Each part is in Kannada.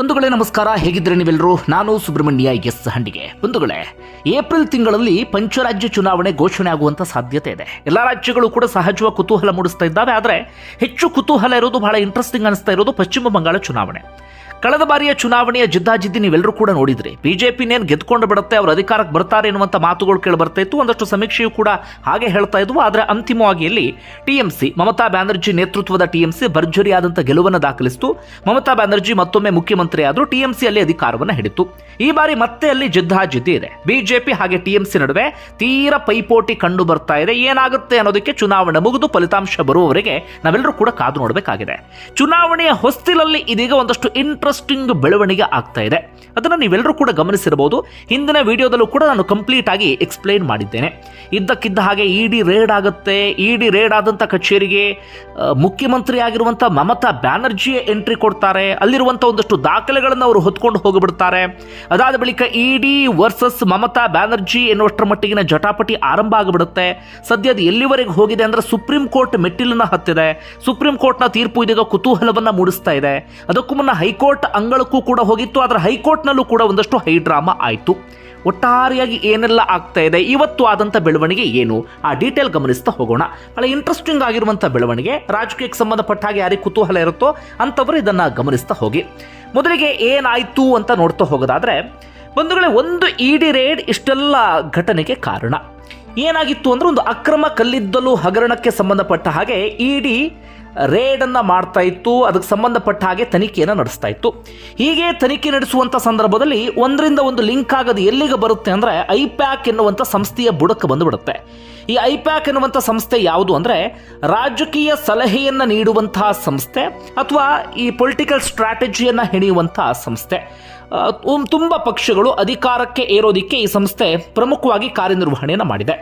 ಬಂಧುಗಳೇ, ನಮಸ್ಕಾರ. ಹೇಗಿದ್ರೆ ನೀವೆಲ್ಲರೂ? ನಾನು ಸುಬ್ರಹ್ಮಣ್ಯ, ಎಸ್ ಹಂಡಿಗೆ. ಬಂಧುಗಳೇ, ಏಪ್ರಿಲ್ ತಿಂಗಳಲ್ಲಿ ಪಂಚರಾಜ್ಯ ಚುನಾವಣೆ ಘೋಷಣೆ ಆಗುವಂತ ಸಾಧ್ಯತೆ ಇದೆ. ಎಲ್ಲ ರಾಜ್ಯಗಳು ಕೂಡ ಸಹಜವಾಗಿ ಕುತೂಹಲ ಮೂಡಿಸ್ತಾ ಇದ್ದಾವೆ. ಆದರೆ ಹೆಚ್ಚು ಕುತೂಹಲ ಇರೋದು ಬಹಳ ಇಂಟ್ರೆಸ್ಟಿಂಗ್ ಅನಿಸ್ತಾ ಇರೋದು ಪಶ್ಚಿಮ ಬಂಗಾಳ ಚುನಾವಣೆ. ಕಳೆದ ಬಾರಿಯ ಚುನಾವಣೆಯ ಜಿದ್ದಾಜಿದ್ದಿ ನೀವೆಲ್ಲರೂ ಕೂಡ ನೋಡಿದ್ರಿ. ಬಿಜೆಪಿನೇನು ಗೆದ್ಕೊಂಡು ಬಿಡುತ್ತೆ, ಅವರು ಅಧಿಕಾರಕ್ಕೆ ಬರ್ತಾರೆ ಎನ್ನುವಂಥ ಮಾತುಗಳು ಕೇಳಿ ಬರ್ತಾ ಇತ್ತು ಒಂದಷ್ಟು ಸಮೀಕ್ಷೆಯು ಕೂಡ ಹಾಗೆ ಹೇಳ್ತಾ ಇದ್ವು. ಆದರೆ ಅಂತಿಮವಾಗಿ ಇಲ್ಲಿ ಟಿಎಂಸಿ, ಮಮತಾ ಬ್ಯಾನರ್ಜಿ ನೇತೃತ್ವದ ಟಿಎಂಸಿ ಭರ್ಜರಿಯಾದಂಥ ಗೆಲುವನ್ನು ದಾಖಲಿಸಿತು. ಮಮತಾ ಬ್ಯಾನರ್ಜಿ ಮತ್ತೊಮ್ಮೆ ಮುಖ್ಯಮಂತ್ರಿ ಆದರೂ ಟಿಎಂಸಿ ಅಲ್ಲಿ ಅಧಿಕಾರವನ್ನು ಹಿಡಿತು. ಈ ಬಾರಿ ಮತ್ತೆ ಅಲ್ಲಿ ಜಿದ್ದಾಜಿದ್ದಿ ಇದೆ. ಬಿಜೆಪಿ ಹಾಗೆ ಟಿಎಂಸಿ ನಡುವೆ ತೀರ ಪೈಪೋಟಿ ಕಂಡು ಬರ್ತಾ ಇದೆ. ಏನಾಗುತ್ತೆ ಅನ್ನೋದಕ್ಕೆ ಚುನಾವಣೆ ಮುಗಿದು ಫಲಿತಾಂಶ ಬರುವವರೆಗೆ ನಾವೆಲ್ಲರೂ ಕೂಡ ಕಾದು ನೋಡಬೇಕಾಗಿದೆ. ಚುನಾವಣೆಯ ಹೊಸ್ತಿಲಲ್ಲಿ ಇದೀಗ ಒಂದಷ್ಟು ಇಂಟ್ರೆಸ್ಟಿಂಗ್ ಬೆಳವಣಿಗೆ ಆಗ್ತಾ ಇದೆ. ಅದನ್ನು ನೀವೆಲ್ಲರೂ ಕೂಡ ಗಮನಿಸಿರಬಹುದು. ಹಿಂದಿನ ವಿಡಿಯೋದಲ್ಲೂ ಕೂಡ ನಾನು ಕಂಪ್ಲೀಟ್ ಆಗಿ ಎಕ್ಸ್ಪ್ಲೈನ್ ಮಾಡಿದ್ದೇನೆ. ಇದ್ದಕ್ಕಿದ್ದ ಹಾಗೆ ಇಡಿ ರೇಡ್ ಆಗುತ್ತೆ. ಇಡಿ ರೇಡ್ ಆದಂಥ ಕಚೇರಿಗೆ ಮುಖ್ಯಮಂತ್ರಿ ಆಗಿರುವಂಥ ಮಮತಾ ಬ್ಯಾನರ್ಜಿ ಎಂಟ್ರಿ ಕೊಡ್ತಾರೆ. ಅಲ್ಲಿರುವಂಥ ಒಂದಷ್ಟು ದಾಖಲೆಗಳನ್ನು ಅವರು ಹೊತ್ಕೊಂಡು ಹೋಗಿಬಿಡ್ತಾರೆ. ಅದಾದ ಬಳಿಕ ಇಡಿ ವರ್ಸಸ್ ಮಮತಾ ಬ್ಯಾನರ್ಜಿ ಎನ್ನುವಷ್ಟರ ಮಟ್ಟಿಗಿನ ಜಟಾಪಟಿ ಆರಂಭ ಆಗಿಬಿಡುತ್ತೆ. ಸದ್ಯ ಅದು ಎಲ್ಲಿವರೆಗೆ ಹೋಗಿದೆ ಅಂದ್ರೆ ಸುಪ್ರೀಂ ಕೋರ್ಟ್ ಮೆಟ್ಟಿಲನ್ನು ಹತ್ತಿದೆ. ಸುಪ್ರೀಂ ಕೋರ್ಟ್ನ ತೀರ್ಪು ಇದೀಗ ಕುತೂಹಲವನ್ನು ಮೂಡಿಸ್ತಾ ಇದೆ. ಅದಕ್ಕೂ ಮುನ್ನ ಹೈಕೋರ್ಟ್ ಅಂಗಳಕ್ಕೂ ಕೂಡ ಹೋಗಿತ್ತು, ಆದರೆ ಹೈಕೋರ್ಟ್ನಲ್ಲೂ ಕೂಡ ಒಂದಷ್ಟು ಹೈ ಡ್ರಾಮಾ ಆಯಿತು. ಒಟ್ಟಾರೆಯಾಗಿ ಏನೆಲ್ಲ ಆಗ್ತಾ ಇದೆ, ಇವತ್ತು ಆದಂಥ ಬೆಳವಣಿಗೆ ಏನು? ಆ ಡೀಟೇಲ್ ಗಮನಿಸ್ತಾ ಹೋಗೋಣ. ಬಹಳ ಇಂಟ್ರೆಸ್ಟಿಂಗ್ ಆಗಿರುವಂಥ ಬೆಳವಣಿಗೆ. ರಾಜಕೀಯಕ್ಕೆ ಸಂಬಂಧಪಟ್ಟ ಹಾಗೆ ಯಾರಿಗೆ ಕುತೂಹಲ ಇರುತ್ತೋ ಅಂಥವರು ಇದನ್ನು ಗಮನಿಸ್ತಾ ಹೋಗಿ. ಮೊದಲಿಗೆ ಏನಾಯಿತು ಅಂತ ನೋಡ್ತಾ ಹೋಗೋದಾದ್ರೆ, ಬಂಧುಗಳೇ, ಒಂದು ಇಡಿ ರೇಡ್ ಇಷ್ಟೆಲ್ಲ ಘಟನೆಗೆ ಕಾರಣ. ಏನಾಗಿತ್ತು ಅಂದ್ರೆ ಒಂದು ಅಕ್ರಮ ಕಲ್ಲಿದ್ದಲು ಹಗರಣಕ್ಕೆ ಸಂಬಂಧಪಟ್ಟ ಹಾಗೆ ಇಡಿ ರೇಡನ್ನು ಮಾಡ್ತಾ ಇತ್ತು, ಅದಕ್ಕೆ ಸಂಬಂಧಪಟ್ಟ ಹಾಗೆ ತನಿಖೆಯನ್ನು ನಡೆಸ್ತಾ ಇತ್ತು. ಹೀಗೆ ತನಿಖೆ ನಡೆಸುವಂಥ ಸಂದರ್ಭದಲ್ಲಿ ಒಂದರಿಂದ ಒಂದು ಲಿಂಕ್ ಆಗೋದು ಎಲ್ಲಿಗೆ ಬರುತ್ತೆ ಅಂದರೆ ಐಪ್ಯಾಕ್ ಎನ್ನುವಂಥ ಸಂಸ್ಥೆಯ ಬುಡಕ್ಕೆ ಬಂದುಬಿಡುತ್ತೆ. ಈ ಐಪ್ಯಾಕ್ ಎನ್ನುವಂಥ ಸಂಸ್ಥೆ ಯಾವುದು ಅಂದರೆ ರಾಜಕೀಯ ಸಲಹೆಯನ್ನು ನೀಡುವಂತಹ ಸಂಸ್ಥೆ ಅಥವಾ ಈ ಪೊಲಿಟಿಕಲ್ ಸ್ಟ್ರಾಟಜಿಯನ್ನು ಹೆಣೆಯುವಂತಹ ಸಂಸ್ಥೆ. ತುಂಬ ಪಕ್ಷಗಳು ಅಧಿಕಾರಕ್ಕೆ ಏರೋದಿಕ್ಕೆ ಈ ಸಂಸ್ಥೆ ಪ್ರಮುಖವಾಗಿ ಕಾರ್ಯನಿರ್ವಹಣೆಯನ್ನು ಮಾಡಿದೆ.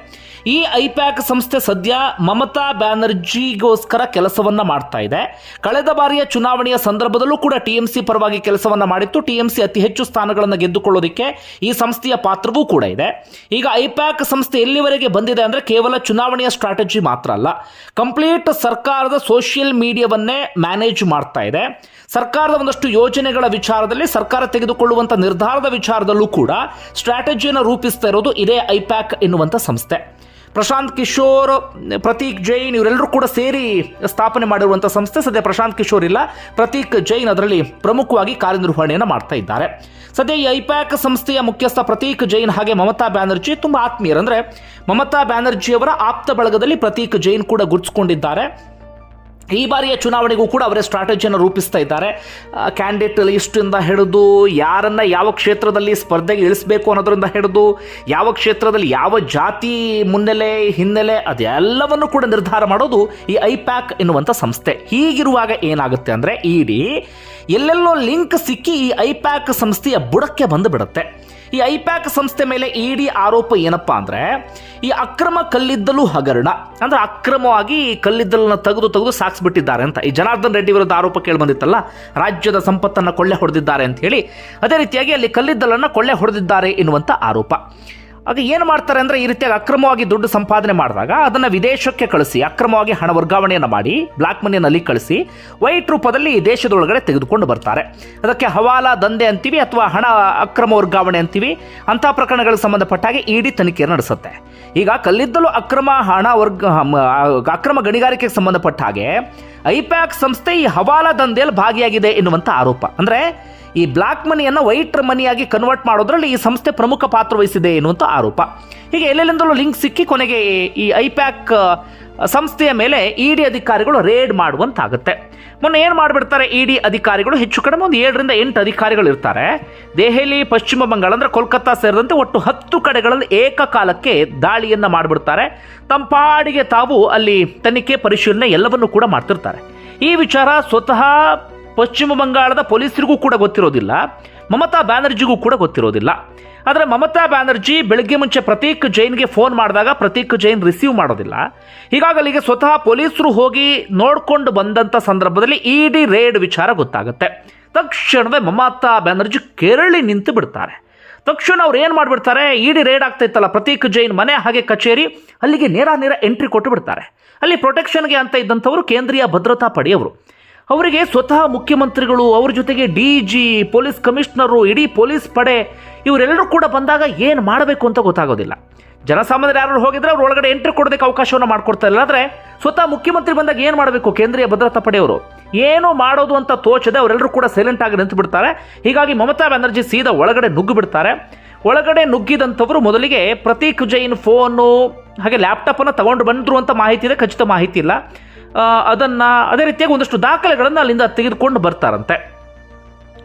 ಈ ಐಪ್ಯಾಕ್ ಸಂಸ್ಥೆ ಸದ್ಯ ಮಮತಾ ಬ್ಯಾನರ್ಜಿಗೋಸ್ಕರ ಕೆಲಸವನ್ನ ಮಾಡ್ತಾ ಇದೆ. ಕಳೆದ ಬಾರಿಯ ಚುನಾವಣೆಯ ಸಂದರ್ಭದಲ್ಲೂ ಕೂಡ ಟಿಎಂಸಿ ಪರವಾಗಿ ಕೆಲಸವನ್ನ ಮಾಡಿತ್ತು. ಟಿಎಂಸಿ ಅತಿ ಹೆಚ್ಚು ಸ್ಥಾನಗಳನ್ನು ಗೆದ್ದುಕೊಳ್ಳೋದಕ್ಕೆ ಈ ಸಂಸ್ಥೆಯ ಪಾತ್ರವೂ ಕೂಡ ಇದೆ. ಈಗ ಐಪ್ಯಾಕ್ ಸಂಸ್ಥೆ ಎಲ್ಲಿವರೆಗೆ ಬಂದಿದೆ ಅಂದ್ರೆ ಕೇವಲ ಚುನಾವಣೆಯ ಸ್ಟ್ರಾಟಜಿ ಮಾತ್ರ ಅಲ್ಲ. ಕಂಪ್ಲೀಟ್ ಸರ್ಕಾರದ ಸೋಷಿಯಲ್ ಮೀಡಿಯಾವನ್ನೇ ಮ್ಯಾನೇಜ್ ಮಾಡ್ತಾ ಇದೆ. ಸರ್ಕಾರದ ಒಂದಷ್ಟು ಯೋಜನೆಗಳ ವಿಚಾರದಲ್ಲಿ ಸರ್ಕಾರ ತೆಗೆದುಕೊಳ್ಳುವಂಥ ನಿರ್ಧಾರದ ವಿಚಾರದಲ್ಲೂ ಕೂಡ ಸ್ಟ್ರಾಟಜಿಯನ್ನು ರೂಪಿಸ್ತಾ ಇರೋದು ಇದೇ ಐಪ್ಯಾಕ್ ಎನ್ನುವಂಥ ಸಂಸ್ಥೆ. ಪ್ರಶಾಂತ್ ಕಿಶೋರ್, ಪ್ರತೀಕ್ ಜೈನ್ ಇವರೆಲ್ಲರೂ ಕೂಡ ಸೇರಿ ಸ್ಥಾಪನೆ ಮಾಡಿರುವಂಥ ಸಂಸ್ಥೆ. ಸದ್ಯ ಪ್ರಶಾಂತ್ ಕಿಶೋರ್ ಇಲ್ಲ. ಪ್ರತೀಕ್ ಜೈನ್ ಅದರಲ್ಲಿ ಪ್ರಮುಖವಾಗಿ ಕಾರ್ಯನಿರ್ವಹಣೆಯನ್ನು ಮಾಡ್ತಾ ಇದ್ದಾರೆ. ಸದ್ಯ ಈ ಐಪ್ಯಾಕ್ ಸಂಸ್ಥೆಯ ಮುಖ್ಯಸ್ಥ ಪ್ರತೀಕ್ ಜೈನ್ ಹಾಗೆ ಮಮತಾ ಬ್ಯಾನರ್ಜಿ ತುಂಬ ಆತ್ಮೀಯರಂದ್ರೆ ಮಮತಾ ಬ್ಯಾನರ್ಜಿಯವರ ಆಪ್ತ ಬಳಗದಲ್ಲಿ ಪ್ರತೀಕ್ ಜೈನ್ ಕೂಡ ಗುರುತಿಸಿಕೊಂಡಿದ್ದಾರೆ. ಈ ಬಾರಿಯ ಚುನಾವಣೆಗೂ ಕೂಡ ಅವರೇ ಸ್ಟ್ರಾಟಜಿಯನ್ನು ರೂಪಿಸ್ತಾ ಇದ್ದಾರೆ. ಕ್ಯಾಂಡಿಡೇಟ್ ಲಿಸ್ಟಿಂದ ಹಿಡಿದು ಯಾರನ್ನ ಯಾವ ಕ್ಷೇತ್ರದಲ್ಲಿ ಸ್ಪರ್ಧೆಗೆ ಇಳಿಸಬೇಕು ಅನ್ನೋದರಿಂದ ಹಿಡಿದು ಯಾವ ಕ್ಷೇತ್ರದಲ್ಲಿ ಯಾವ ಜಾತಿ ಮುನ್ನೆಲೆ, ಹಿನ್ನೆಲೆ ಅದೆಲ್ಲವನ್ನು ಕೂಡ ನಿರ್ಧಾರ ಮಾಡೋದು ಈ ಐಪ್ಯಾಕ್ ಎನ್ನುವಂಥ ಸಂಸ್ಥೆ. ಹೀಗಿರುವಾಗ ಏನಾಗುತ್ತೆ ಅಂದರೆ, ಇಡೀ ಎಲ್ಲೆಲ್ಲೋ ಲಿಂಕ್ ಸಿಕ್ಕಿ ಈ ಐಪ್ಯಾಕ್ ಸಂಸ್ಥೆಯ ಬುಡಕ್ಕೆ ಬಂದು ಬಿಡುತ್ತೆ. ಈ ಐಪ್ಯಾಕ್ ಸಂಸ್ಥೆ ಮೇಲೆ ಇಡಿ ಆರೋಪ ಏನಪ್ಪಾ ಅಂದ್ರೆ, ಈ ಅಕ್ರಮ ಕಲ್ಲಿದ್ದಲು ಹಗರಣ, ಅಂದ್ರೆ ಅಕ್ರಮವಾಗಿ ಈ ಕಲ್ಲಿದ್ದಲನ್ನ ತೆಗೆದು ತೆಗೆದು ಸಾಕ್ಸ್ಬಿಟ್ಟಿದ್ದಾರೆ ಅಂತ. ಈ ಜನಾರ್ದನ್ ರೆಡ್ಡಿ ವಿರುದ್ಧ ಆರೋಪ ಕೇಳಿ ಬಂದಿತ್ತಲ್ಲ ರಾಜ್ಯದ ಸಂಪತ್ತನ್ನು ಕೊಳ್ಳೆ ಹೊಡೆದಿದ್ದಾರೆ ಅಂತ ಹೇಳಿ, ಅದೇ ರೀತಿಯಾಗಿ ಅಲ್ಲಿ ಕಲ್ಲಿದ್ದಲನ್ನು ಕೊಳ್ಳೆ ಹೊಡೆದಿದ್ದಾರೆ ಎನ್ನುವಂಥ ಆರೋಪ. ಆಗ ಏನು ಮಾಡ್ತಾರೆ ಅಂದರೆ ಈ ರೀತಿಯಾಗಿ ಅಕ್ರಮವಾಗಿ ದುಡ್ಡು ಸಂಪಾದನೆ ಮಾಡಿದಾಗ ಅದನ್ನು ವಿದೇಶಕ್ಕೆ ಕಳಿಸಿ, ಅಕ್ರಮವಾಗಿ ಹಣ ವರ್ಗಾವಣೆಯನ್ನು ಮಾಡಿ ಬ್ಲ್ಯಾಕ್ ಮನಿಯಲ್ಲಿ ಕಳಿಸಿ, ವೈಟ್ ರೂಪದಲ್ಲಿ ಈ ದೇಶದೊಳಗಡೆ ತೆಗೆದುಕೊಂಡು ಬರ್ತಾರೆ. ಅದಕ್ಕೆ ಹವಾಲಾ ದಂಧೆ ಅಂತೀವಿ ಅಥವಾ ಹಣ ಅಕ್ರಮ ವರ್ಗಾವಣೆ ಅಂತೀವಿ, ಅಂಥ ಪ್ರಕರಣಗಳಿಗೆ ಸಂಬಂಧಪಟ್ಟ ಹಾಗೆ ಇಡಿ ತನಿಖೆ ನಡೆಸುತ್ತೆ. ಈಗ ಕಲ್ಲಿದ್ದಲು ಅಕ್ರಮ ಹಣ ವರ್ಗ ಅಕ್ರಮ ಗಣಿಗಾರಿಕೆಗೆ ಸಂಬಂಧಪಟ್ಟ ಹಾಗೆ ಐಪ್ಯಾಕ್ ಸಂಸ್ಥೆ ಈ ಹವಾಲಾ ದಂಧೆಯಲ್ಲಿ ಭಾಗಿಯಾಗಿದೆ ಎನ್ನುವಂಥ ಆರೋಪ. ಅಂದರೆ ಈ ಬ್ಲ್ಯಾಕ್ ಮನಿಯನ್ನು ವೈಟ್ ಮನಿಯಾಗಿ ಕನ್ವರ್ಟ್ ಮಾಡೋದ್ರಲ್ಲಿ ಈ ಸಂಸ್ಥೆ ಪ್ರಮುಖ ಪಾತ್ರ ವಹಿಸಿದೆ ಎನ್ನುವಂಥ ಆರೋಪ. ಹೀಗೆ ಎಲ್ಲೆಲ್ಲಿಂದಲೂ ಲಿಂಕ್ ಸಿಕ್ಕಿ ಕೊನೆಗೆ ಈ ಐಪ್ಯಾಕ್ ಸಂಸ್ಥೆಯ ಮೇಲೆ ಇಡಿ ಅಧಿಕಾರಿಗಳು ರೇಡ್ ಮಾಡುವಂತಾಗುತ್ತೆ. ಮೊನ್ನೆ ಏನು ಮಾಡಿಬಿಡ್ತಾರೆ ಇಡಿ ಅಧಿಕಾರಿಗಳು? ಹೆಚ್ಚು ಕಡಿಮೆ ಒಂದು ಏಳರಿಂದ ಎಂಟು ಅಧಿಕಾರಿಗಳು ಇರ್ತಾರೆ. ದೆಹಲಿ, ಪಶ್ಚಿಮ ಬಂಗಾಳ ಅಂದರೆ ಕೋಲ್ಕತ್ತಾ ಸೇರಿದಂತೆ ಒಟ್ಟು ಹತ್ತು ಕಡೆಗಳಲ್ಲಿ ಏಕಕಾಲಕ್ಕೆ ದಾಳಿಯನ್ನು ಮಾಡಿಬಿಡ್ತಾರೆ. ತಂಪಾಡಿಗೆ ಪಾಡಿಗೆ ತಾವು ಅಲ್ಲಿ ತನಿಖೆ ಪರಿಶೀಲನೆ ಎಲ್ಲವನ್ನೂ ಕೂಡ ಮಾಡ್ತಿರ್ತಾರೆ. ಈ ವಿಚಾರ ಸ್ವತಃ ಪಶ್ಚಿಮ ಬಂಗಾಳದ ಪೊಲೀಸರಿಗೂ ಕೂಡ ಗೊತ್ತಿರೋದಿಲ್ಲ, ಮಮತಾ ಬ್ಯಾನರ್ಜಿಗೂ ಕೂಡ ಗೊತ್ತಿರೋದಿಲ್ಲ. ಆದರೆ ಮಮತಾ ಬ್ಯಾನರ್ಜಿ ಬೆಳಗ್ಗೆ ಮುಂಚೆ ಪ್ರತೀಕ್ ಜೈನ್ಗೆ ಫೋನ್ ಮಾಡಿದಾಗ ಪ್ರತೀಕ್ ಜೈನ್ ರಿಸೀವ್ ಮಾಡೋದಿಲ್ಲ. ಹೀಗಾಗಲಿಗೆ ಸ್ವತಃ ಪೊಲೀಸರು ಹೋಗಿ ನೋಡ್ಕೊಂಡು ಬಂದಂಥ ಸಂದರ್ಭದಲ್ಲಿ ಇಡಿ ರೇಡ್ ವಿಚಾರ ಗೊತ್ತಾಗುತ್ತೆ. ತಕ್ಷಣವೇ ಮಮತಾ ಬ್ಯಾನರ್ಜಿ ಕೆರಳಿ ನಿಂತು ಬಿಡ್ತಾರೆ. ತಕ್ಷಣ ಅವ್ರು ಏನು ಮಾಡಿಬಿಡ್ತಾರೆ? ಇಡಿ ರೇಡ್ ಆಗ್ತಾ ಇತ್ತಲ್ಲ ಪ್ರತೀಕ್ ಜೈನ್ ಮನೆ ಹಾಗೆ ಕಚೇರಿ, ಅಲ್ಲಿಗೆ ನೇರ ನೇರ ಎಂಟ್ರಿ ಕೊಟ್ಟು ಬಿಡ್ತಾರೆ. ಅಲ್ಲಿ ಪ್ರೊಟೆಕ್ಷನ್ಗೆ ಅಂತ ಇದ್ದಂಥವರು ಕೇಂದ್ರೀಯ ಭದ್ರತಾ ಪಡೆಯವರು. ಅವರಿಗೆ ಸ್ವತಃ ಮುಖ್ಯಮಂತ್ರಿಗಳು, ಅವ್ರ ಜೊತೆಗೆ ಡಿ ಜಿ, ಪೊಲೀಸ್ ಕಮಿಷನರು, ಇಡೀ ಪೊಲೀಸ್ ಪಡೆ, ಇವರೆಲ್ಲರೂ ಕೂಡ ಬಂದಾಗ ಏನು ಮಾಡಬೇಕು ಅಂತ ಗೊತ್ತಾಗೋದಿಲ್ಲ. ಜನಸಾಮಾನ್ಯರು ಯಾರು ಹೋಗಿದ್ರೆ ಅವ್ರು ಒಳಗಡೆ ಎಂಟ್ರಿ ಕೊಡೋದಕ್ಕೆ ಅವಕಾಶವನ್ನು ಮಾಡ್ಕೊಡ್ತಾ ಇಲ್ಲ ಆದರೆ ಸ್ವತಃ ಮುಖ್ಯಮಂತ್ರಿ ಬಂದಾಗ ಏನು ಮಾಡಬೇಕು? ಕೇಂದ್ರೀಯ ಭದ್ರತಾ ಪಡೆಯವರು. ಏನು ಮಾಡೋದು ಅಂತ ತೋಚದೆ ಅವರೆಲ್ಲರೂ ಕೂಡ ಸೈಲೆಂಟ್ ಆಗಿ ನಿಂತು ಬಿಡ್ತಾರೆ ಹೀಗಾಗಿ ಮಮತಾ ಬ್ಯಾನರ್ಜಿ ಸೀದಾ ಒಳಗಡೆ ನುಗ್ಗು ಬಿಡ್ತಾರೆ ಒಳಗಡೆ ನುಗ್ಗಿದಂಥವರು ಮೊದಲಿಗೆ ಪ್ರತೀಕ್ ಜೈನ್ ಫೋನು ಹಾಗೆ ಲ್ಯಾಪ್ಟಾಪನ್ನು ತಗೊಂಡು ಬಂದರು ಅಂತ ಮಾಹಿತಿ ಇದೆ. ಖಚಿತ ಮಾಹಿತಿ ಇಲ್ಲ. ಅದನ್ನ ಅದೇ ರೀತಿಯಾಗಿ ಒಂದಷ್ಟು ದಾಖಲೆಗಳನ್ನು ಅಲ್ಲಿಂದ ತೆಗೆದುಕೊಂಡು ಬರ್ತಾರಂತೆ.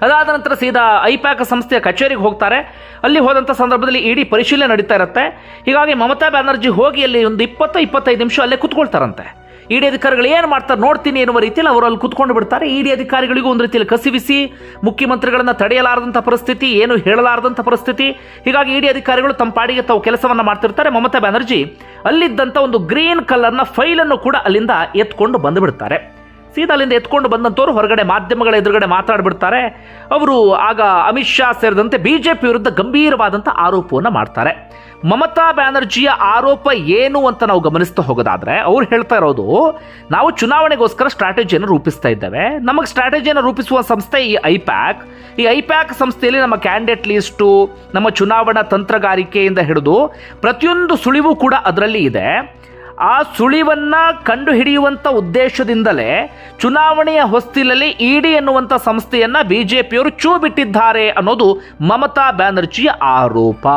ಅದಾದ ನಂತರ ಸೀದಾ ಐಪ್ಯಾಕ್ ಸಂಸ್ಥೆಯ ಕಚೇರಿಗೆ ಹೋಗ್ತಾರೆ. ಅಲ್ಲಿ ಹೋದಂಥ ಸಂದರ್ಭದಲ್ಲಿ ಇಡೀ ಪರಿಶೀಲನೆ ನಡೀತಾ ಇರುತ್ತೆ. ಹೀಗಾಗಿ ಮಮತಾ ಬ್ಯಾನರ್ಜಿ ಹೋಗಿ ಅಲ್ಲಿ ಒಂದು ಇಪ್ಪತ್ತು ಇಪ್ಪತ್ತೈದು ನಿಮಿಷ ಅಲ್ಲೇ ಕುತ್ಕೊಳ್ತಾರಂತೆ. ಇಡಿ ಅಧಿಕಾರಿಗಳು ಏನು ಮಾಡ್ತಾರೆ ನೋಡ್ತೀನಿ ಎನ್ನುವ ರೀತಿಯಲ್ಲಿ ಅವರು ಅಲ್ಲಿ ಕುತ್ಕೊಂಡು ಬಿಡ್ತಾರೆ. ಇಡಿ ಅಧಿಕಾರಿಗಳಿಗೂ ಒಂದು ರೀತಿಯಲ್ಲಿ ಕಸಿವಿಸಿ ಮುಖ್ಯಮಂತ್ರಿಗಳನ್ನು ತಡೆಯಲಾರದಂಥ ಪರಿಸ್ಥಿತಿ, ಏನು ಹೇಳಲಾರದಂಥ ಪರಿಸ್ಥಿತಿ. ಹೀಗಾಗಿ ಇಡಿ ಅಧಿಕಾರಿಗಳು ತಮ್ಮ ಪಾಡಿಗೆ ತಾವು ಕೆಲಸವನ್ನು ಮಾಡ್ತಿರ್ತಾರೆ. ಮಮತಾ ಬ್ಯಾನರ್ಜಿ ಅಲ್ಲಿದ್ದಂಥ ಒಂದು ಗ್ರೀನ್ ಕಲರ್ನ ಫೈಲನ್ನು ಕೂಡ ಅಲ್ಲಿಂದ ಎತ್ಕೊಂಡು ಬಂದುಬಿಡ್ತಾರೆ. ಸೀದಾ ಅಲ್ಲಿಂದ ಎತ್ಕೊಂಡು ಬಂದಂಥವ್ರು ಹೊರಗಡೆ ಮಾಧ್ಯಮಗಳ ಎದುರುಗಡೆ ಮಾತಾಡಿಬಿಡ್ತಾರೆ. ಅವರು ಆಗ ಅಮಿತ್ ಶಾ ಸೇರಿದಂತೆ ಬಿಜೆಪಿ ವಿರುದ್ಧ ಗಂಭೀರವಾದಂಥ ಆರೋಪವನ್ನು ಮಾಡ್ತಾರೆ. ಮಮತಾ ಬ್ಯಾನರ್ಜಿಯ ಆರೋಪ ಏನು ಅಂತ ನಾವು ಗಮನಿಸ್ತಾ ಹೋಗೋದಾದ್ರೆ, ಅವ್ರು ಹೇಳ್ತಾ ಇರೋದು, ನಾವು ಚುನಾವಣೆಗೋಸ್ಕರ ಸ್ಟ್ರಾಟಜಿಯನ್ನು ರೂಪಿಸ್ತಾ ಇದ್ದೇವೆ. ನಮಗೆ ಸ್ಟ್ರಾಟಜಿಯನ್ನು ರೂಪಿಸುವ ಸಂಸ್ಥೆ ಈ ಐಪ್ಯಾಕ್. ಈ ಐಪ್ಯಾಕ್ ಸಂಸ್ಥೆಯಲ್ಲಿ ನಮ್ಮ ಕ್ಯಾಂಡಿಡೇಟ್ ಲಿಸ್ಟು, ನಮ್ಮ ಚುನಾವಣಾ ತಂತ್ರಗಾರಿಕೆಯಿಂದ ಹಿಡಿದು ಪ್ರತಿಯೊಂದು ಸುಳಿವು ಕೂಡ ಅದರಲ್ಲಿ ಇದೆ. ಆ ಸುಳಿವನ್ನು ಕಂಡು ಹಿಡಿಯುವಂತ ಉದ್ದೇಶದಿಂದಲೇ ಚುನಾವಣೆಯ ಹೊಸ್ತಿಲಲ್ಲಿ ಇಡಿ ಬಿ ಸಂಸ್ಥೆಯನ್ನ ಪಿಯವರು ಚೂ ಬಿಟ್ಟಿದ್ದಾರೆ ಅನ್ನೋದು ಮಮತಾ ಬ್ಯಾನರ್ಜಿಯ ಆರೋಪ.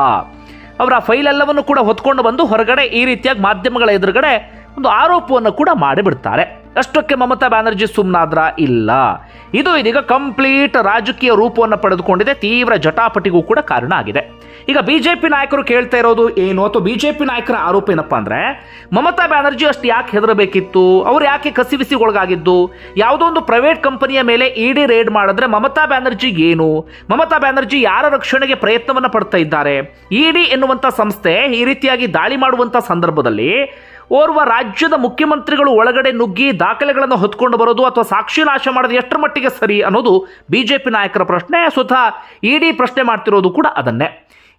ಅವರ ಫೈಲ್ ಎಲ್ಲವನ್ನು ಕೂಡ ಹೊತ್ಕೊಂಡು ಬಂದು ಹೊರಗಡೆ ಈ ರೀತಿಯಾಗಿ ಮಾಧ್ಯಮಗಳ ಎದುರುಗಡೆ ಒಂದು ಆರೋಪವನ್ನು ಕೂಡ ಮಾಡಿಬಿಡ್ತಾರೆ. ಅಷ್ಟಕ್ಕೆ ಮಮತಾ ಬ್ಯಾನರ್ಜಿ ಸುಮ್ಮನಾದ್ರ ಇಲ್ಲ. ಇದು ಇದೀಗ ಕಂಪ್ಲೀಟ್ ರಾಜಕೀಯ ರೂಪವನ್ನು ಪಡೆದುಕೊಂಡಿದೆ, ತೀವ್ರ ಜಟಾಪಟಿಗೂ ಕೂಡ ಕಾರಣ ಆಗಿದೆ. ಈಗ ಬಿಜೆಪಿ ನಾಯಕರು ಕೇಳ್ತಾ ಇರೋದು ಏನು? ಅಥವಾ ಬಿಜೆಪಿ ನಾಯಕರ ಆರೋಪ ಏನಪ್ಪಾ ಅಂದ್ರೆ, ಮಮತಾ ಬ್ಯಾನರ್ಜಿ ಅಷ್ಟು ಯಾಕೆ ಹೆದರಬೇಕಿತ್ತು? ಅವ್ರು ಯಾಕೆ ಕಸಿವಿಸಿಗೊಳಗಾಗಿದ್ದು ಯಾವುದೋ ಒಂದು ಪ್ರೈವೇಟ್ ಕಂಪನಿಯ ಮೇಲೆ ಇಡಿ ರೇಡ್ ಮಾಡಿದ್ರೆ ಮಮತಾ ಬ್ಯಾನರ್ಜಿ ಏನು? ಮಮತಾ ಬ್ಯಾನರ್ಜಿ ಯಾರ ರಕ್ಷಣೆಗೆ ಪ್ರಯತ್ನವನ್ನು ಪಡ್ತಾ ಇದ್ದಾರೆ? ಇಡಿ ಎನ್ನುವಂಥ ಸಂಸ್ಥೆ ಈ ರೀತಿಯಾಗಿ ದಾಳಿ ಮಾಡುವಂಥ ಸಂದರ್ಭದಲ್ಲಿ ಓರ್ವ ರಾಜ್ಯದ ಮುಖ್ಯಮಂತ್ರಿಗಳು ಒಳಗಡೆ ನುಗ್ಗಿ ದಾಖಲೆಗಳನ್ನು ಹೊತ್ಕೊಂಡು ಬರೋದು ಅಥವಾ ಸಾಕ್ಷಿ ನಾಶ ಮಾಡೋದು ಎಷ್ಟರ ಮಟ್ಟಿಗೆ ಸರಿ ಅನ್ನೋದು ಬಿಜೆಪಿ ನಾಯಕರ ಪ್ರಶ್ನೆ. ಸ್ವತಃ ಇಡಿ ಪ್ರಶ್ನೆ ಮಾಡ್ತಿರೋದು ಕೂಡ ಅದನ್ನೇ.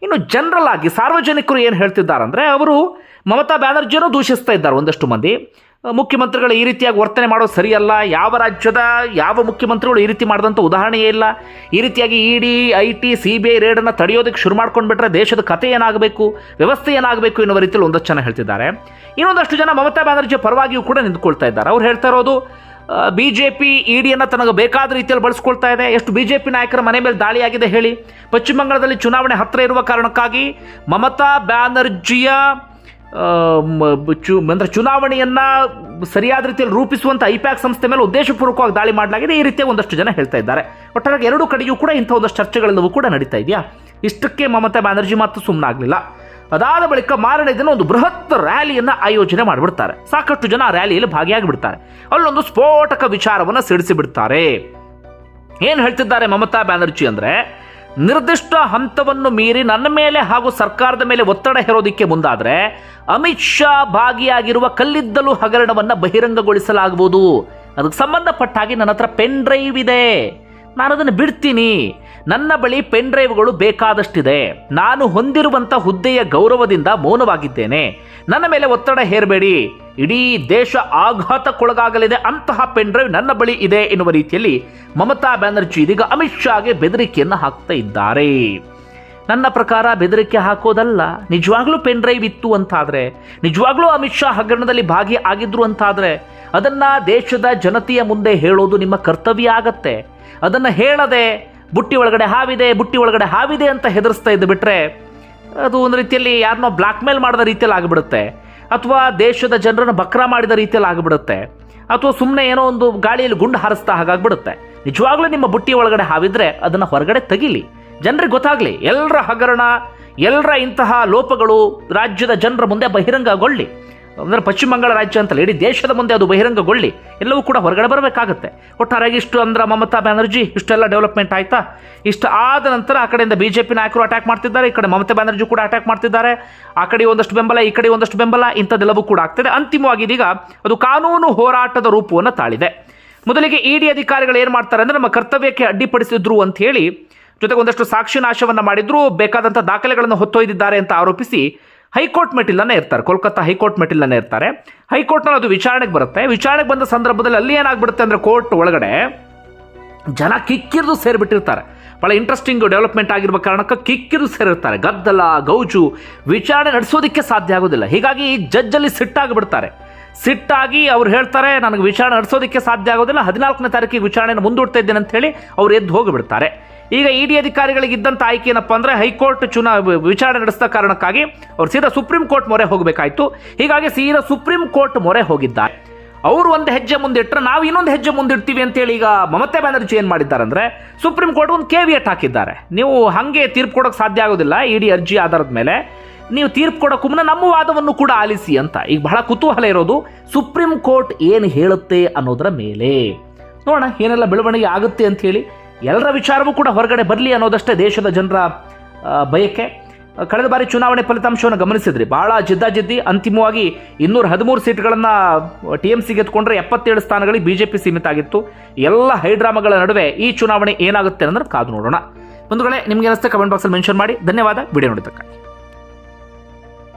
ಇನ್ನು ಜನರಲ್ ಆಗಿ ಸಾರ್ವಜನಿಕರು ಏನು ಹೇಳ್ತಿದ್ದಾರೆ ಅಂದರೆ ಅವರು ಮಮತಾ ಬ್ಯಾನರ್ಜಿಯನ್ನು ದೂಷಿಸ್ತಾ ಇದ್ದಾರೆ ಒಂದಷ್ಟು ಮಂದಿ. ಮುಖ್ಯಮಂತ್ರಿಗಳು ಈ ರೀತಿಯಾಗಿ ವರ್ತನೆ ಮಾಡೋದು ಸರಿಯಲ್ಲ. ಯಾವ ರಾಜ್ಯದ ಯಾವ ಮುಖ್ಯಮಂತ್ರಿಗಳು ಈ ರೀತಿ ಮಾಡಿದಂಥ ಉದಾಹರಣೆಯೇ ಇಲ್ಲ. ಈ ರೀತಿಯಾಗಿ E D, I T, C B I ರೇಡನ್ನು ತಡೆಯೋದಕ್ಕೆ ಶುರು ಮಾಡ್ಕೊಂಡು ಬಿಟ್ರೆ ದೇಶದ ಕತೆ ಏನಾಗಬೇಕು, ವ್ಯವಸ್ಥೆ ಏನಾಗಬೇಕು ಎನ್ನುವ ರೀತಿಯಲ್ಲಿ ಒಂದಷ್ಟು ಜನ ಹೇಳ್ತಿದ್ದಾರೆ. ಇನ್ನೊಂದಷ್ಟು ಜನ ಮಮತಾ ಬ್ಯಾನರ್ಜಿ ಪರವಾಗಿಯೂ ಕೂಡ ನಿಂತ್ಕೊಳ್ತಾ ಇದ್ದಾರೆ. ಅವ್ರು ಹೇಳ್ತಾ ಇರೋದು ಬಿ ಜೆ ಪಿ ಇಡಿಯನ್ನು ತನಗೆ ಬೇಕಾದ ರೀತಿಯಲ್ಲಿ ಬಳಸ್ಕೊಳ್ತಾ ಇದೆ. ಎಷ್ಟು ಬಿ ಜೆ ಪಿ ನಾಯಕರ ಮನೆ ಮೇಲೆ ದಾಳಿಯಾಗಿದೆ ಹೇಳಿ. ಪಶ್ಚಿಮ ಬಂಗಾಳದಲ್ಲಿ ಚುನಾವಣೆ ಹತ್ತಿರ ಇರುವ ಕಾರಣಕ್ಕಾಗಿ ಮಮತಾ ಬ್ಯಾನರ್ಜಿಯ ಚು, ಅಂದರೆ ಚುನಾವಣೆಯನ್ನು ಸರಿಯಾದ ರೀತಿಯಲ್ಲಿ ರೂಪಿಸುವಂಥ ಐಪ್ಯಾಕ್ ಸಂಸ್ಥೆ ಮೇಲೆ ಉದ್ದೇಶಪೂರ್ವಕವಾಗಿ ದಾಳಿ ಮಾಡಲಾಗಿದೆ. ಈ ರೀತಿಯ ಒಂದಷ್ಟು ಜನ ಹೇಳ್ತಾ ಇದ್ದಾರೆ. ಒಟ್ಟಾರೆ ಎರಡೂ ಕಡೆಯೂ ಕೂಡ ಇಂಥ ಒಂದಷ್ಟು ಚರ್ಚೆಗಳೆಲ್ಲವೂ ಕೂಡ ನಡೀತಾ ಇದೆಯಾ? ಇಷ್ಟಕ್ಕೆ ಮಮತಾ ಬ್ಯಾನರ್ಜಿ ಮಾತ್ರ ಸುಮ್ಮನಾಗಲಿಲ್ಲ ಅದಾದ ಬಳಿಕ ಮಾರನೇ ದಿನ ಒಂದು ಬೃಹತ್ ರ್ಯಾಲಿಯನ್ನು ಆಯೋಜನೆ ಮಾಡಿಬಿಡ್ತಾರೆ. ಸಾಕಷ್ಟು ಜನ ಆ ರ್ಯಾಲಿಯಲ್ಲಿ ಭಾಗಿಯಾಗಿಬಿಡ್ತಾರೆ. ಅಲ್ಲೊಂದು ಸ್ಫೋಟಕ ವಿಚಾರವನ್ನು ಸಿಡಿಸಿಬಿಡ್ತಾರೆ ಏನು ಹೇಳ್ತಿದ್ದಾರೆ ಮಮತಾ ಬ್ಯಾನರ್ಜಿ ಅಂದರೆ ನಿರ್ದಿಷ್ಟ ಹಂತವನ್ನು ಮೀರಿ ನನ್ನ ಮೇಲೆ ಹಾಗೂ ಸರ್ಕಾರದ ಮೇಲೆ ಒತ್ತಡ ಹೇರೋದಿಕ್ಕೆ ಮುಂದಾದರೆ ಅಮಿತ್ ಶಾ ಭಾಗಿಯಾಗಿರುವ ಕಲ್ಲಿದ್ದಲು ಹಗರಣವನ್ನು ಬಹಿರಂಗಗೊಳಿಸಲಾಗುವುದು. ಅದಕ್ಕೆ ಸಂಬಂಧಪಟ್ಟ ಹಾಗೆ ನನ್ನ ಹತ್ರ ಪೆನ್ ಡ್ರೈವ್ ಇದೆ. ನಾನು ಅದನ್ನು ಬಿಡ್ತೀನಿ. ನನ್ನ ಬಳಿ ಪೆನ್ ಡ್ರೈವ್ಗಳು ಬೇಕಾದಷ್ಟಿದೆ. ನಾನು ಹೊಂದಿರುವಂಥ ಹುದ್ದೆಯ ಗೌರವದಿಂದ ಮೌನವಾಗಿದ್ದೇನೆ. ನನ್ನ ಮೇಲೆ ಒತ್ತಡ ಹೇರಬೇಡಿ. ಇಡೀ ದೇಶ ಆಘಾತಕ್ಕೊಳಗಾಗಲಿದೆ ಅಂತಹ ಪೆನ್ ಡ್ರೈವ್ ನನ್ನ ಬಳಿ ಇದೆ ಎನ್ನುವ ರೀತಿಯಲ್ಲಿ ಮಮತಾ ಬ್ಯಾನರ್ಜಿ ಇದೀಗ ಅಮಿತ್ ಶಾಗೆ ಬೆದರಿಕೆಯನ್ನು ಹಾಕ್ತಾ ಇದ್ದಾರೆ. ನನ್ನ ಪ್ರಕಾರ ಬೆದರಿಕೆ ಹಾಕೋದಲ್ಲ. ನಿಜವಾಗ್ಲೂ ಪೆನ್ ಡ್ರೈವ್ ಇತ್ತು ಅಂತಾದರೆ, ನಿಜವಾಗ್ಲೂ ಅಮಿತ್ ಶಾ ಹಗರಣದಲ್ಲಿ ಭಾಗಿ ಆಗಿದ್ರು ಅಂತಾದರೆ, ಅದನ್ನು ದೇಶದ ಜನತೆಯ ಮುಂದೆ ಹೇಳೋದು ನಿಮ್ಮ ಕರ್ತವ್ಯ ಆಗತ್ತೆ. ಅದನ್ನು ಹೇಳದೆ ಬುಟ್ಟಿ ಒಳಗಡೆ ಹಾವಿದೆ, ಬುಟ್ಟಿ ಒಳಗಡೆ ಹಾವಿದೆ ಅಂತ ಹೆದರಿಸ್ತಾ ಇದ್ದು ಬಿಟ್ಟರೆ ಅದು ಒಂದು ರೀತಿಯಲ್ಲಿ ಯಾರನ್ನೋ ಬ್ಲಾಕ್ ಮೇಲ್ ಮಾಡಿದ ರೀತಿಯಲ್ಲಿ ಆಗಿಬಿಡುತ್ತೆ. ಅಥವಾ ದೇಶದ ಜನರನ್ನು ಬಕ್ರ ಮಾಡಿದ ರೀತಿಯಲ್ಲಿ ಆಗಿಬಿಡುತ್ತೆ. ಅಥವಾ ಸುಮ್ಮನೆ ಏನೋ ಒಂದು ಗಾಳಿಯಲ್ಲಿ ಗುಂಡು ಹಾರಿಸ್ತಾ ಹಾಗಾಗ್ಬಿಡುತ್ತೆ. ನಿಜವಾಗ್ಲೂ ನಿಮ್ಮ ಬುಟ್ಟಿ ಒಳಗಡೆ ಹಾವಿದ್ರೆ ಅದನ್ನು ಹೊರಗಡೆ ತೆಗಿಲಿ. ಜನರಿಗೆ ಗೊತ್ತಾಗಲಿ ಎಲ್ಲರ ಹಗರಣ ಎಲ್ಲರ ಇಂತಹ ಲೋಪಗಳು ರಾಜ್ಯದ ಜನರ ಮುಂದೆ ಬಹಿರಂಗಗೊಳ್ಳಿ. ಅಂದರೆ ಪಶ್ಚಿಮ ಬಂಗಾಳ ರಾಜ್ಯ ಅಂತಲ್ಲ, ಇಡೀ ದೇಶದ ಮುಂದೆ ಅದು ಬಹಿರಂಗಗೊಳ್ಳಿ, ಎಲ್ಲವೂ ಕೂಡ ಹೊರಗಡೆ ಬರಬೇಕಾಗುತ್ತೆ. ಒಟ್ಟಾರೆಯಾಗಿ ಇಷ್ಟು ಅಂದ್ರೆ ಮಮತಾ ಬ್ಯಾನರ್ಜಿ, ಇಷ್ಟೆಲ್ಲ ಡೆವಲಪ್ಮೆಂಟ್ ಆಯ್ತಾ? ಇಷ್ಟು ಆದ ನಂತರ ಆ ಕಡೆಯಿಂದ ಬಿ ಜೆ ಪಿ ನಾಯಕರು ಅಟ್ಯಾಕ್ ಮಾಡ್ತಿದ್ದಾರೆ, ಈ ಕಡೆ ಮಮತಾ ಬ್ಯಾನರ್ಜಿ ಕೂಡ ಅಟ್ಯಾಕ್ ಮಾಡ್ತಿದ್ದಾರೆ. ಆ ಕಡೆ ಒಂದಷ್ಟು ಬೆಂಬಲ, ಈ ಕಡೆ ಒಂದಷ್ಟು ಬೆಂಬಲ, ಇಂಥದ್ದೆಲ್ಲವೂ ಕೂಡ ಆಗ್ತದೆ. ಅಂತಿಮವಾಗಿ ಇದೀಗ ಅದು ಕಾನೂನು ಹೋರಾಟದ ರೂಪವನ್ನು ತಾಳಿದೆ. ಮೊದಲಿಗೆ ಇಡಿ ಅಧಿಕಾರಿಗಳು ಏನು ಮಾಡ್ತಾರೆ ಅಂದರೆ ನಮ್ಮ ಕರ್ತವ್ಯಕ್ಕೆ ಅಡ್ಡಿಪಡಿಸಿದ್ರು ಅಂತ ಹೇಳಿ, ಜೊತೆಗೆ ಒಂದಷ್ಟು ಸಾಕ್ಷಿ ನಾಶವನ್ನು ಮಾಡಿದ್ರು ಬೇಕಾದಂಥ ದಾಖಲೆಗಳನ್ನು ಹೊತ್ತೊಯ್ದಿದ್ದಾರೆ ಅಂತ ಆರೋಪಿಸಿ ಹೈಕೋರ್ಟ್ ಮೆಟ್ಟಿಲನೇ ಇರ್ತಾರೆ, ಕೋಲ್ಕತ್ತಾ ಹೈಕೋರ್ಟ್ ಮೆಟ್ಟಿಲನೇ ಇರ್ತಾರೆ. ಹೈಕೋರ್ಟ್ನಲ್ಲಿ ಅದು ವಿಚಾರಣೆಗೆ ಬರುತ್ತೆ. ವಿಚಾರಣೆಗೆ ಬಂದ ಸಂದರ್ಭದಲ್ಲಿ ಅಲ್ಲಿ ಏನಾಗ್ಬಿಡುತ್ತೆ ಅಂದರೆ ಕೋರ್ಟ್ ಒಳಗಡೆ ಜನ ಕಿಕ್ಕಿರಿದು ಸೇರಿಬಿಟ್ಟಿರ್ತಾರೆ. ಭಾಳ ಇಂಟ್ರೆಸ್ಟಿಂಗ್ ಡೆವಲಪ್ಮೆಂಟ್ ಆಗಿರುವ ಕಾರಣಕ್ಕೆ ಕಿಕ್ಕಿರು ಸೇರಿರ್ತಾರೆ. ಗದ್ದಲ, ಗೌಜು ವಿಚಾರಣೆ ನಡೆಸೋದಕ್ಕೆ ಸಾಧ್ಯ ಆಗೋದಿಲ್ಲ. ಹೀಗಾಗಿ ಜಡ್ಜಲ್ಲಿ ಸಿಟ್ಟಾಗಿಬಿಡ್ತಾರೆ. ಸಿಟ್ಟಾಗಿ ಅವ್ರು ಹೇಳ್ತಾರೆ, ನನಗೆ ವಿಚಾರಣೆ ನಡೆಸೋದಕ್ಕೆ ಸಾಧ್ಯ ಆಗೋದಿಲ್ಲ. ಹದಿನಾಲ್ಕನೇ ತಾರೀಕಿಗೆ ವಿಚಾರಣೆಯನ್ನು ಮುಂದೂಡ್ತಾ ಇದ್ದೇನೆ ಅಂತ ಹೇಳಿ ಅವ್ರು ಎದ್ದು ಹೋಗಿಬಿಡ್ತಾರೆ. ಈಗ ಇಡಿ ಅಧಿಕಾರಿಗಳಿಗೆ ಇದ್ದಂಥ ಆಯ್ಕೆ ಏನಪ್ಪ ಅಂದರೆ ಹೈಕೋರ್ಟ್ ಚುನಾ ವಿಚಾರಣೆ ನಡೆಸಿದ ಕಾರಣಕ್ಕಾಗಿ ಅವ್ರು ಸೀದಾ ಸುಪ್ರೀಂ ಕೋರ್ಟ್ ಮೊರೆ ಹೋಗಬೇಕಾಯ್ತು. ಹೀಗಾಗಿ ಸೀದಾ ಸುಪ್ರೀಂ ಕೋರ್ಟ್ ಮೊರೆ ಹೋಗಿದ್ದಾರೆ. ಅವರು ಒಂದು ಹೆಜ್ಜೆ ಮುಂದಿಟ್ಟರೆ ನಾವು ಇನ್ನೊಂದು ಹೆಜ್ಜೆ ಮುಂದಿಡ್ತೀವಿ ಅಂತೇಳಿ ಈಗ ಮಮತಾ ಬ್ಯಾನರ್ಜಿ ಏನು ಮಾಡಿದ್ದಾರೆ ಅಂದರೆ ಸುಪ್ರೀಂ ಕೋರ್ಟ್ ಒಂದು ಕೇವಿಯಟ್ ಹಾಕಿದ್ದಾರೆ. ನೀವು ಹಾಗೆ ತೀರ್ಪು ಕೊಡೋಕೆ ಸಾಧ್ಯ ಆಗೋದಿಲ್ಲ, ಇಡಿ ಅರ್ಜಿ ಆಧಾರದ ಮೇಲೆ. ನೀವು ತೀರ್ಪು ಕೊಡೋಕ್ಕೂ ಮುನ್ನ ನಮ್ಮ ವಾದವನ್ನು ಕೂಡ ಆಲಿಸಿ ಅಂತ. ಈಗ ಬಹಳ ಕುತೂಹಲ ಇರೋದು ಸುಪ್ರೀಂ ಕೋರ್ಟ್ ಏನು ಹೇಳುತ್ತೆ ಅನ್ನೋದರ ಮೇಲೆ. ನೋಡೋಣ ಏನೆಲ್ಲ ಬೆಳವಣಿಗೆ ಆಗುತ್ತೆ ಅಂತ ಹೇಳಿ ಎಲ್ಲರ ವಿಚಾರವೂ ಕೂಡ ಹೊರಗಡೆ ಬರಲಿ ಅನ್ನೋದಷ್ಟೇ ದೇಶದ ಜನರ ಬಯಕೆ. ಕಳೆದ ಬಾರಿ ಚುನಾವಣೆ ಫಲಿತಾಂಶವನ್ನು ಗಮನಿಸಿದ್ರಿ. ಬಹಳ ಜಿದ್ದಾಜಿದ್ದಿ ಅಂತಿಮವಾಗಿ ಇನ್ನೂರ ಹದಿಮೂರು ಸೀಟ್ಗಳನ್ನು ಟಿ ಎಂ ಸಿ ಗೆದ್ಕೊಂಡ್ರೆ ಎಪ್ಪತ್ತೇಳು ಸ್ಥಾನಗಳಿಗೆ ಬಿಜೆಪಿ ಸೀಮಿತ ಆಗಿತ್ತು. ಎಲ್ಲ ಹೈಡ್ರಾಮಾಗಳ ನಡುವೆ ಈ ಚುನಾವಣೆ ಏನಾಗುತ್ತೆ ಅನ್ನೋದನ್ನು ಕಾದು ನೋಡೋಣ. ಬಂಧುಗಳೇ, ನಿಮಗೆ ಅನಿಸುತ್ತೆ ಕಮೆಂಟ್ ಬಾಕ್ಸಲ್ಲಿ ಮೆನ್ಷನ್ ಮಾಡಿ. ಧನ್ಯವಾದ. ವಿಡಿಯೋ ನೋಡಿದ್ದಕ್ಕೆ